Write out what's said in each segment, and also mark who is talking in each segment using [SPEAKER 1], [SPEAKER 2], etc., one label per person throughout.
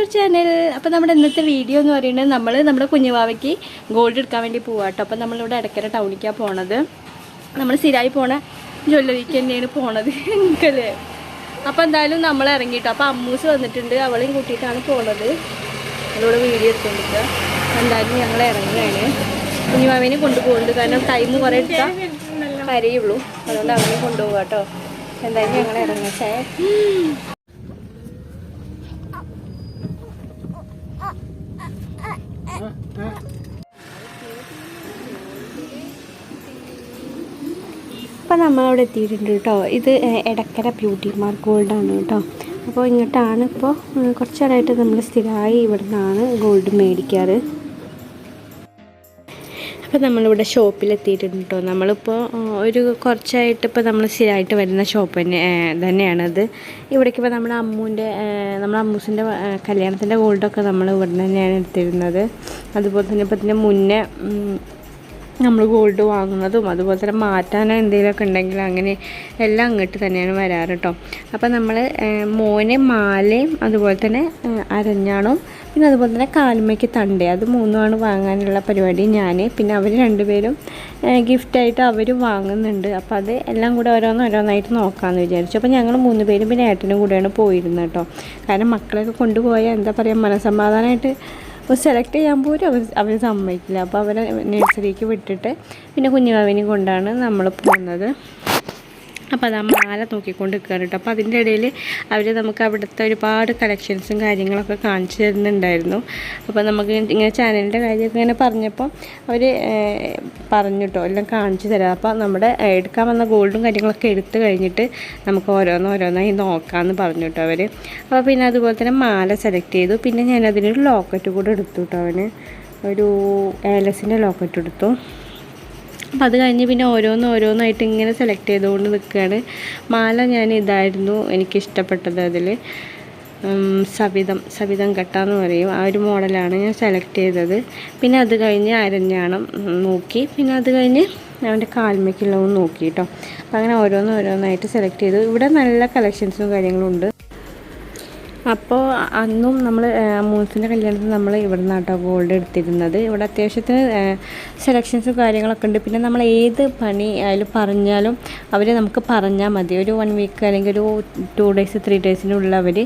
[SPEAKER 1] Your channel അപ്പോൾ നമ്മുടെ ഇന്നത്തെ വീഡിയോ എന്ന് പറയുന്നത് നമ്മൾ നമ്മുടെ കുഞ്ഞുവാവയ്ക്ക് ഗോൾഡ് എടുക്കാൻ വേണ്ടി കേട്ടോ അപ്പോൾ നമ്മളിവിടെ ഇടയ്ക്കര ടൗണിക്കാണ് പോണത് നമ്മൾ സ്ഥിരമായി പോണ ജ്വല്ലറിക്ക് തന്നെയാണ് പോണത് എനിക്കല്ലേ അപ്പോൾ എന്തായാലും നമ്മൾ ഇറങ്ങിയിട്ടോ അപ്പോൾ അമ്മൂസ് വന്നിട്ടുണ്ട് അവളെയും കൂട്ടിയിട്ടാണ് പോണത് അവളോട് വീഡിയോ എടുത്തുകൊണ്ടിരിക്കുക എന്തായാലും ഞങ്ങൾ ഇറങ്ങുകയാണ് കുഞ്ഞുവാവിനെ കൊണ്ടുപോകുന്നുണ്ട് കാരണം ടൈം കുറേ എടുത്താൽ കരയുള്ളൂ അതുകൊണ്ട് അവനെ കൊണ്ടുപോകാം കേട്ടോ എന്തായാലും ഞങ്ങൾ ഇറങ്ങട്ടെ ഇപ്പം നമ്മളവിടെ എത്തിയിട്ടുണ്ട് കേട്ടോ ഇത് എടക്കര ബ്യൂട്ടി മാർക്ക് ഗോൾഡ് ആണ് കേട്ടോ അപ്പോൾ ഇങ്ങോട്ടാണ് ഇപ്പോൾ കുറച്ചു നാളായിട്ട് നമ്മൾ സ്ഥിരമായി ഇവിടുന്നാണ് ഗോൾഡ് മേടിക്കാറ് അപ്പോൾ നമ്മളിവിടെ ഷോപ്പിലെത്തിയിട്ടുണ്ട് കേട്ടോ നമ്മളിപ്പോൾ ഒരു കുറച്ചായിട്ട് ഇപ്പോൾ നമ്മൾ സ്ഥിരമായിട്ട് വരുന്ന ഷോപ്പ് തന്നെ തന്നെയാണത് ഇവിടേക്ക് ഇപ്പോൾ നമ്മുടെ അമ്മൂൻ്റെ നമ്മുടെ അമ്മൂസിൻ്റെ കല്യാണത്തിൻ്റെ ഗോൾഡൊക്കെ നമ്മൾ ഇവിടെ തന്നെയാണ് എടുത്തിരുന്നത് അതുപോലെ തന്നെ ഇപ്പോൾ ഇതിൻ്റെ മുന്നേ നമ്മൾ ഗോൾഡ് വാങ്ങുന്നതും അതുപോലെ തന്നെ മാറ്റാനോ എന്തെങ്കിലുമൊക്കെ ഉണ്ടെങ്കിൽ അങ്ങനെ എല്ലാം അങ്ങോട്ട് തന്നെയാണ് വരാറ് കേട്ടോ അപ്പോൾ നമ്മൾ മോനെ മാലയും അതുപോലെ തന്നെ അരഞ്ഞാണോ പിന്നെ അതുപോലെ തന്നെ കാലുമയ്ക്ക് തണ്ട അത് മൂന്നുമാണ് വാങ്ങാനുള്ള പരിപാടി ഞാൻ പിന്നെ അവർ രണ്ടുപേരും ഗിഫ്റ്റായിട്ട് അവർ വാങ്ങുന്നുണ്ട് അപ്പോൾ അത് എല്ലാം കൂടെ ഓരോന്ന് ഓരോന്നായിട്ട് നോക്കാമെന്ന് വിചാരിച്ചു അപ്പോൾ ഞങ്ങൾ മൂന്ന് പേരും പിന്നെ ഏട്ടനും കൂടെയാണ് പോയിരുന്നത് കേട്ടോ കാരണം മക്കളൊക്കെ കൊണ്ടുപോയാൽ എന്താ പറയുക മനസമാധാനമായിട്ട് സെലക്ട് ചെയ്യാൻ പോലും അവർ അവർ സമ്മതിക്കില്ല അപ്പോൾ അവരെ നഴ്സറിക്ക് വിട്ടിട്ട് പിന്നെ കുഞ്ഞുമാവിനെയും കൊണ്ടാണ് നമ്മൾ പോകുന്നത് അപ്പോൾ അത് ആ മാല നോക്കിക്കൊണ്ട് നിൽക്കുകയാണ് കേട്ടോ അപ്പോൾ അതിൻ്റെ ഇടയിൽ അവർ നമുക്ക് അവിടുത്തെ ഒരുപാട് കളക്ഷൻസും കാര്യങ്ങളൊക്കെ കാണിച്ചു തരുന്നുണ്ടായിരുന്നു അപ്പോൾ നമുക്ക് ഇങ്ങനെ ചാനലിൻ്റെ കാര്യമൊക്കെ ഇങ്ങനെ പറഞ്ഞപ്പോൾ അവർ പറഞ്ഞു കേട്ടോ എല്ലാം കാണിച്ചു തരാം അപ്പോൾ നമ്മുടെ എടുക്കാൻ വന്ന ഗോൾഡും കാര്യങ്ങളൊക്കെ എടുത്തു കഴിഞ്ഞിട്ട് നമുക്ക് ഓരോന്ന് ഓരോന്നായി നോക്കാമെന്ന് പറഞ്ഞു കേട്ടോ അവർ അപ്പോൾ പിന്നെ അതുപോലെ തന്നെ മാല സെലക്ട് ചെയ്തു പിന്നെ ഞാൻ അതിനൊരു ലോക്കറ്റ് കൂടെ എടുത്തു കേട്ടോ അവന് ഒരു ഏലസിൻ്റെ ലോക്കറ്റ് എടുത്തു അപ്പം അത് കഴിഞ്ഞ് പിന്നെ ഓരോന്ന് ഓരോന്നായിട്ട് ഇങ്ങനെ സെലക്ട് ചെയ്തുകൊണ്ട് നിൽക്കുകയാണ് മാല ഞാൻ ഇതായിരുന്നു എനിക്കിഷ്ടപ്പെട്ടത് അതിൽ സവിതം സവിതം കട്ട പറയും ആ ഒരു മോഡലാണ് ഞാൻ സെലക്ട് ചെയ്തത് പിന്നെ അത് കഴിഞ്ഞ് അരഞ്ഞാണം നോക്കി പിന്നെ അത് കഴിഞ്ഞ് അവൻ്റെ കാൽമയ്ക്കുള്ളതും നോക്കി കേട്ടോ അപ്പം അങ്ങനെ ഓരോന്ന് ഓരോന്നായിട്ട് സെലക്ട് ചെയ്തു ഇവിടെ നല്ല കളക്ഷൻസും കാര്യങ്ങളും ഉണ്ട് അപ്പോൾ അന്നും നമ്മൾ മൂസിൻ്റെ കല്യാണത്തിന് നമ്മൾ ഇവിടെ നിന്നാട്ടോ ഗോൾഡ് എടുത്തിരുന്നത് ഇവിടെ അത്യാവശ്യത്തിന് സെലക്ഷൻസും കാര്യങ്ങളൊക്കെ ഉണ്ട് പിന്നെ നമ്മൾ ഏത് പണി അതിൽ പറഞ്ഞാലും അവർ നമുക്ക് പറഞ്ഞാൽ മതി ഒരു വൺ വീക്ക് അല്ലെങ്കിൽ ഒരു ടു ഡേയ്സ് ത്രീ ഡേയ്സിനുള്ളിൽ അവർ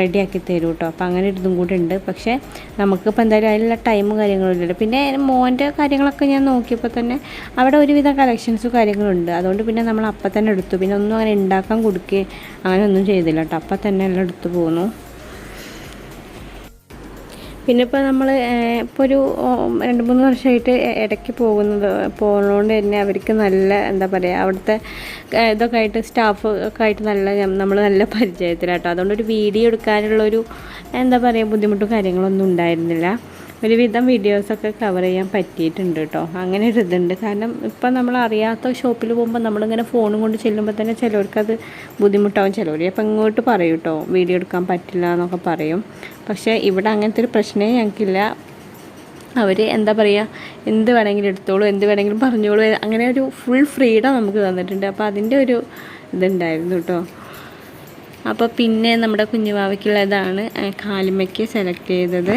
[SPEAKER 1] റെഡിയാക്കി തരും കേട്ടോ അപ്പോൾ അങ്ങനെ ഇതും കൂടെ ഉണ്ട് പക്ഷേ നമുക്കിപ്പോൾ എന്തായാലും അതിലുള്ള ടൈമും കാര്യങ്ങളും പിന്നെ മോൻ്റെ കാര്യങ്ങളൊക്കെ ഞാൻ നോക്കിയപ്പോൾ തന്നെ അവിടെ ഒരുവിധ കളക്ഷൻസും കാര്യങ്ങളും ഉണ്ട് അതുകൊണ്ട് പിന്നെ നമ്മൾ അപ്പം തന്നെ എടുത്തു പിന്നെ ഒന്നും അങ്ങനെ ഉണ്ടാക്കാൻ കൊടുക്കുകയും അങ്ങനെ ഒന്നും ചെയ്തില്ല കേട്ടോ അപ്പം തന്നെ എല്ലാം കൊടുത്തു പോന്നു പിന്നെ ഇപ്പോൾ നമ്മൾ ഇപ്പോൾ ഒരു രണ്ട് മൂന്ന് വർഷമായിട്ട് ഇടയ്ക്ക് പോകുന്നത് പോകുന്നതുകൊണ്ട് തന്നെ അവർക്ക് നല്ല എന്താ പറയുക അവിടുത്തെ ഇതൊക്കെ ആയിട്ട് സ്റ്റാഫ് ഒക്കെ ആയിട്ട് നല്ല നമ്മൾ നല്ല പരിചയത്തിലാട്ടോ അതുകൊണ്ട് ഒരു വീഡിയോ എടുക്കാനുള്ളൊരു എന്താ പറയുക ബുദ്ധിമുട്ടും കാര്യങ്ങളൊന്നും ഉണ്ടായിരുന്നില്ല ഒരുവിധം വീഡിയോസൊക്കെ കവർ ചെയ്യാൻ പറ്റിയിട്ടുണ്ട് കേട്ടോ അങ്ങനെ ഒരു ഇതുണ്ട് കാരണം ഇപ്പം നമ്മൾ അറിയാത്ത ഷോപ്പിൽ പോകുമ്പോൾ നമ്മളിങ്ങനെ ഫോണും കൊണ്ട് ചെല്ലുമ്പോൾ തന്നെ ചിലവർക്കത് ബുദ്ധിമുട്ടാവും ചിലവർ അപ്പം ഇങ്ങോട്ട് പറയും കേട്ടോ വീഡിയോ എടുക്കാൻ പറ്റില്ല എന്നൊക്കെ പറയും പക്ഷേ ഇവിടെ അങ്ങനത്തെ ഒരു പ്രശ്നമേ ഞങ്ങൾക്കില്ല അവർ എന്താ പറയുക എന്ത് വേണമെങ്കിലും എടുത്തോളൂ എന്ത് വേണമെങ്കിലും പറഞ്ഞോളൂ അങ്ങനെ ഒരു ഫുൾ ഫ്രീഡം നമുക്ക് തന്നിട്ടുണ്ട് അപ്പോൾ അതിൻ്റെ ഒരു ഇതുണ്ടായിരുന്നു കേട്ടോ അപ്പോൾ പിന്നെ നമ്മുടെ കുഞ്ഞുവാവയ്ക്കുള്ളതാണ് കാലിമയ്ക്ക് സെലക്ട് ചെയ്തത്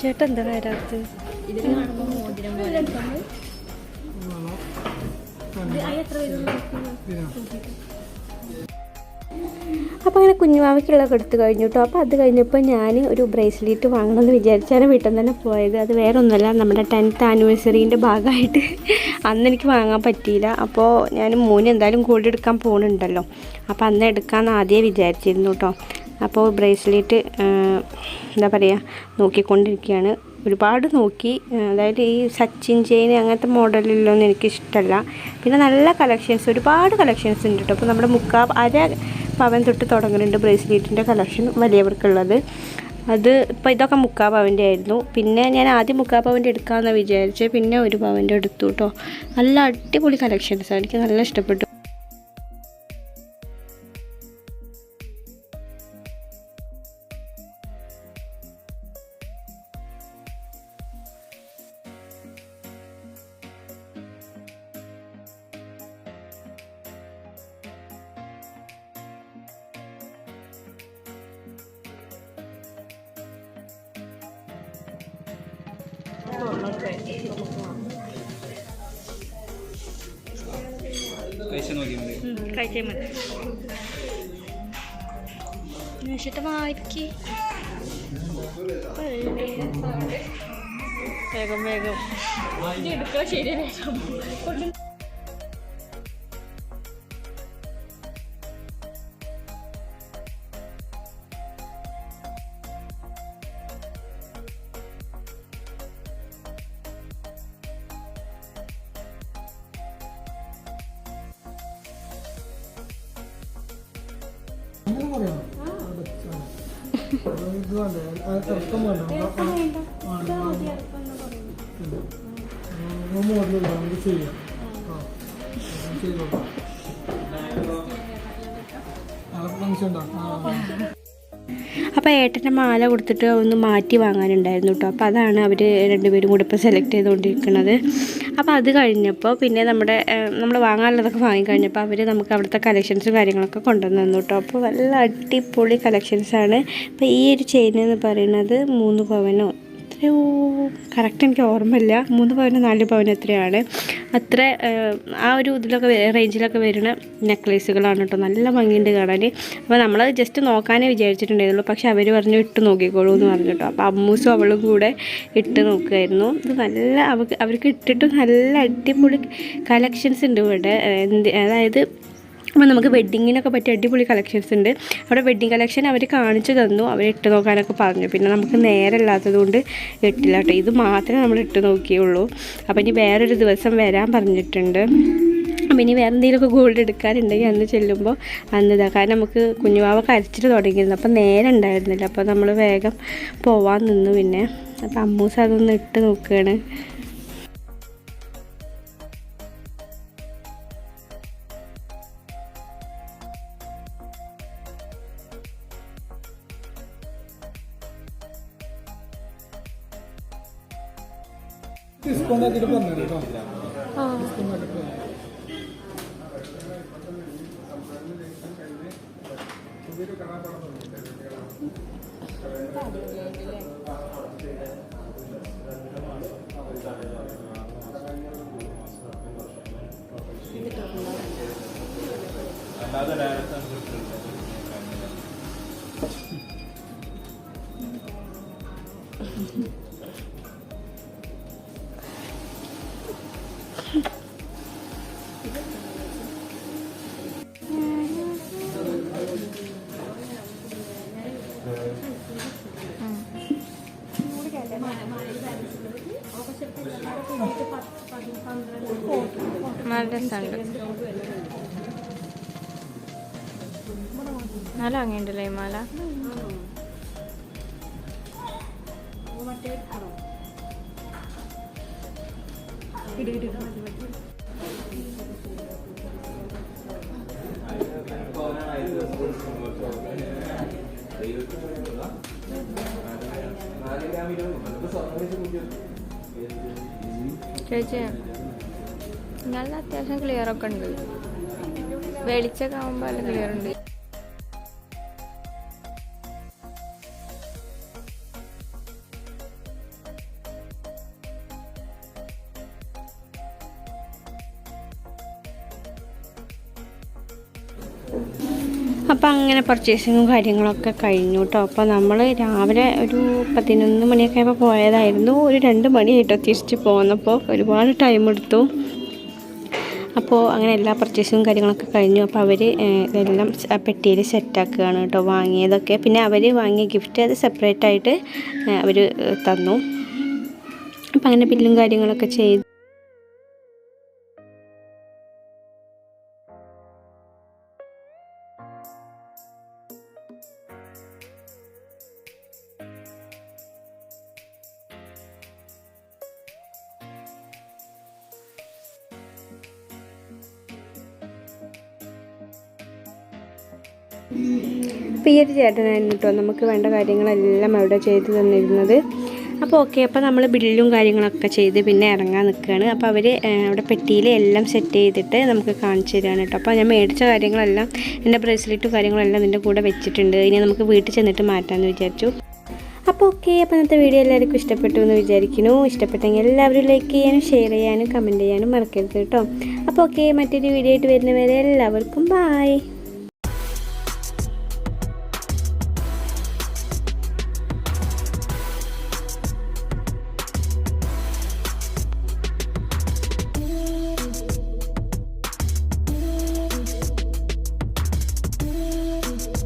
[SPEAKER 1] ചേട്ടൻ എന്താ വരാത്ത് അപ്പോൾ അങ്ങനെ കുഞ്ഞുമാവയ്ക്കുള്ളതൊക്കെ എടുത്തു കഴിഞ്ഞു കേട്ടോ അപ്പോൾ അത് കഴിഞ്ഞപ്പോൾ ഞാൻ ഒരു ബ്രേസ്ലെറ്റ് വാങ്ങണമെന്ന് വിചാരിച്ചാണ് വീട്ടിൽ നിന്ന് തന്നെ പോയത് അത് വേറെ ഒന്നുമല്ല നമ്മുടെ ടെൻത്ത് ആനിവേഴ്സറിന്റെ ഭാഗമായിട്ട് അന്ന് എനിക്ക് വാങ്ങാൻ പറ്റിയില്ല അപ്പോൾ ഞാൻ മോന് എന്തായാലും കൂടെ എടുക്കാൻ പോകുന്നുണ്ടല്ലോ അപ്പോൾ അന്ന് എടുക്കാമെന്ന് ആദ്യമേ വിചാരിച്ചിരുന്നു കേട്ടോ അപ്പോൾ ബ്രേസ്ലെറ്റ് എന്താ പറയുക നോക്കിക്കൊണ്ടിരിക്കുകയാണ് ഒരുപാട് നോക്കി അതായത് ഈ സച്ചിൻ ചെയിൻ അങ്ങനത്തെ മോഡലിലൊന്നും എനിക്കിഷ്ടമല്ല പിന്നെ നല്ല കളക്ഷൻസ് ഒരുപാട് കളക്ഷൻസ് ഉണ്ട് കേട്ടോ അപ്പോൾ നമ്മുടെ മുക്കാ അര പവൻ തൊട്ട് തുടങ്ങുന്നുണ്ട് ബ്രേസ്ലെറ്റിൻ്റെ കളക്ഷൻ വലിയവർക്കുള്ളത് അത് ഇപ്പോൾ ഇതൊക്കെ മുക്കാ പവൻ്റെ ആയിരുന്നു പിന്നെ ഞാൻ ആദ്യം മുക്കാ പവൻ്റെ എടുക്കാമെന്ന് വിചാരിച്ചത് പിന്നെ ഒരു പവൻ്റെ എടുത്തു കേട്ടോ നല്ല അടിപൊളി കളക്ഷൻസാണ് എനിക്ക് നല്ല ഇഷ്ടപ്പെട്ടു കഴിച്ചാൽ മതി ചേട്ടൻ വായിക്ക് വേഗം വേഗം എടുക്കാൻ ശരിയാണ്
[SPEAKER 2] അപ്പൊ ചെയ്തോളാം
[SPEAKER 1] ഏട്ടൻ്റെ മാല കൊടുത്തിട്ട് ഒന്ന് മാറ്റി വാങ്ങാനുണ്ടായിരുന്നു കേട്ടോ അപ്പൊ അതാണ് അവര് രണ്ടുപേരും കൂടെ ഇപ്പൊ സെലക്ട് ചെയ്തുകൊണ്ടിരിക്കുന്നത് അപ്പോൾ അത് കഴിഞ്ഞപ്പോൾ പിന്നെ നമ്മുടെ നമ്മൾ വാങ്ങാനുള്ളതൊക്കെ വാങ്ങിക്കഴിഞ്ഞപ്പോൾ അവർ നമുക്ക് അവിടുത്തെ കളക്ഷൻസും കാര്യങ്ങളൊക്കെ കൊണ്ടുവന്നു തന്നു കേട്ടോ അപ്പോൾ നല്ല അടിപൊളി കളക്ഷൻസാണ് അപ്പോൾ ഈ ഒരു ചെയിൻ എന്ന് പറയുന്നത് മൂന്ന് പവനോ എത്രയോ കറക്റ്റ് എനിക്ക് ഓർമ്മയില്ല മൂന്ന് പവന് നാല് പവന് എത്രയാണ് അത്ര ആ ഒരു ഇതിലൊക്കെ റേഞ്ചിലൊക്കെ വരുന്ന നെക്ലേസുകളാണ് കേട്ടോ നല്ല ഭംഗിയുണ്ട് കാണാൻ അപ്പോൾ നമ്മൾ ജസ്റ്റ് നോക്കാനേ വിചാരിച്ചിട്ടുണ്ടായിരുന്നു പക്ഷേ അവർ പറഞ്ഞു ഇട്ട് നോക്കിക്കോളൂ എന്ന് പറഞ്ഞു കേട്ടോ അപ്പോൾ അമ്മൂസും അവളും കൂടെ ഇട്ട് നോക്കുമായിരുന്നു ഇത് നല്ല അവർക്ക് അവർക്ക് ഇട്ടിട്ട് നല്ല അടിപൊളി കളക്ഷൻസ് ഉണ്ട് ഇവിടെ അതായത് അപ്പോൾ നമുക്ക് വെഡ്ഡിങ്ങിനൊക്കെ പറ്റിയ അടിപൊളി കളക്ഷൻസ് ഉണ്ട് അവിടെ വെഡ്ഡിങ് കളക്ഷൻ അവർ കാണിച്ചു തന്നു അവർ ഇട്ട് നോക്കാനൊക്കെ പറഞ്ഞു പിന്നെ നമുക്ക് നേരമില്ലാത്തത് കൊണ്ട് ഇട്ടില്ല കേട്ടോ ഇത് മാത്രമേ നമ്മൾ ഇട്ട് നോക്കിയുള്ളൂ അപ്പോൾ ഇനി വേറൊരു ദിവസം വരാൻ പറഞ്ഞിട്ടുണ്ട് അപ്പം ഇനി വേറെ എന്തെങ്കിലുമൊക്കെ ഗോൾഡ് എടുക്കാനുണ്ടെങ്കിൽ അന്ന് ചെല്ലുമ്പോൾ അന്ന് ഇതാ കാരണം നമുക്ക് കുഞ്ഞുവാവ കരച്ചിൽ തുടങ്ങിയിരുന്നു അപ്പോൾ നേരെ ഉണ്ടായിരുന്നില്ല അപ്പോൾ നമ്മൾ വേഗം പോവാൻ നിന്നു പിന്നെ അപ്പോൾ അമ്മൂസ് അതൊന്ന് ഇട്ട് നോക്കുകയാണ് അല്ലാതെ ഡയറക്റ്റ് അനുസരിച്ചിട്ടുണ്ട് നല്ല രസമുണ്ട് നല്ല അങ്ങനെയുണ്ടല്ലേ ഈ മാല ഇരുപത്തി നാല് ഗ്രാമിലും നമുക്ക് സ്വർണ്ണം വെച്ച് കൂട്ടി ചേച്ചി നല്ല അത്യാവശ്യം ക്ലിയർ ഒക്കെ ഉണ്ട് വെളിച്ചൊക്കെ ആകുമ്പോൾ നല്ല ക്ലിയർ ഉണ്ട് Thank you. അപ്പോൾ അങ്ങനെ പർച്ചേസിങ്ങും കാര്യങ്ങളൊക്കെ കഴിഞ്ഞു കേട്ടോ അപ്പോൾ നമ്മൾ രാവിലെ ഒരു പതിനൊന്ന് മണിയൊക്കെ ആയപ്പോൾ പോയതായിരുന്നു ഒരു രണ്ട് മണിയായിട്ടോ തിരിച്ച് പോന്നപ്പോൾ ഒരുപാട് ടൈം എടുത്തു അപ്പോൾ അങ്ങനെ എല്ലാ പർച്ചേസും കാര്യങ്ങളൊക്കെ കഴിഞ്ഞു അപ്പോൾ അവർ ഇതെല്ലാം പെട്ടിയിൽ സെറ്റാക്കുകയാണ് കേട്ടോ വാങ്ങിയതൊക്കെ പിന്നെ അവർ വാങ്ങിയ ഗിഫ്റ്റ് അത് സെപ്പറേറ്റ് ആയിട്ട് അവർ തന്നു അപ്പം അങ്ങനെ ബില്ലും കാര്യങ്ങളൊക്കെ ചെയ്തു പി എച്ച് ചേട്ടനായിരുന്നു കേട്ടോ നമുക്ക് വേണ്ട കാര്യങ്ങളെല്ലാം അവിടെ ചെയ്ത് തന്നിരുന്നത് അപ്പോൾ ഓക്കെ അപ്പോൾ നമ്മൾ ബില്ലും കാര്യങ്ങളൊക്കെ ചെയ്ത് പിന്നെ ഇറങ്ങാൻ നിൽക്കുകയാണ് അപ്പോൾ അവർ അവിടെ പെട്ടിയിൽ എല്ലാം സെറ്റ് ചെയ്തിട്ട് നമുക്ക് കാണിച്ചു തരികയാണ് കേട്ടോ അപ്പോൾ ഞാൻ മേടിച്ച കാര്യങ്ങളെല്ലാം എൻ്റെ ബ്രേസ്ലെറ്റും കാര്യങ്ങളെല്ലാം ഇതിൻ്റെ കൂടെ വെച്ചിട്ടുണ്ട് ഇനി നമുക്ക് വീട്ടിൽ ചെന്നിട്ട് മാറ്റാമെന്ന് വിചാരിച്ചു അപ്പോൾ ഓക്കെ അപ്പോൾ ഇന്നത്തെ വീഡിയോ എല്ലാവർക്കും ഇഷ്ടപ്പെട്ടു എന്ന് വിചാരിക്കുന്നു ഇഷ്ടപ്പെട്ടെങ്കിൽ എല്ലാവരും ലൈക്ക് ചെയ്യാനും ഷെയർ ചെയ്യാനും കമൻറ്റ് ചെയ്യാനും മറക്കരുത് കേട്ടോ അപ്പോൾ ഓക്കെ മറ്റൊരു വീഡിയോ ആയിട്ട് വരുന്നവരെ എല്ലാവർക്കും ബായ്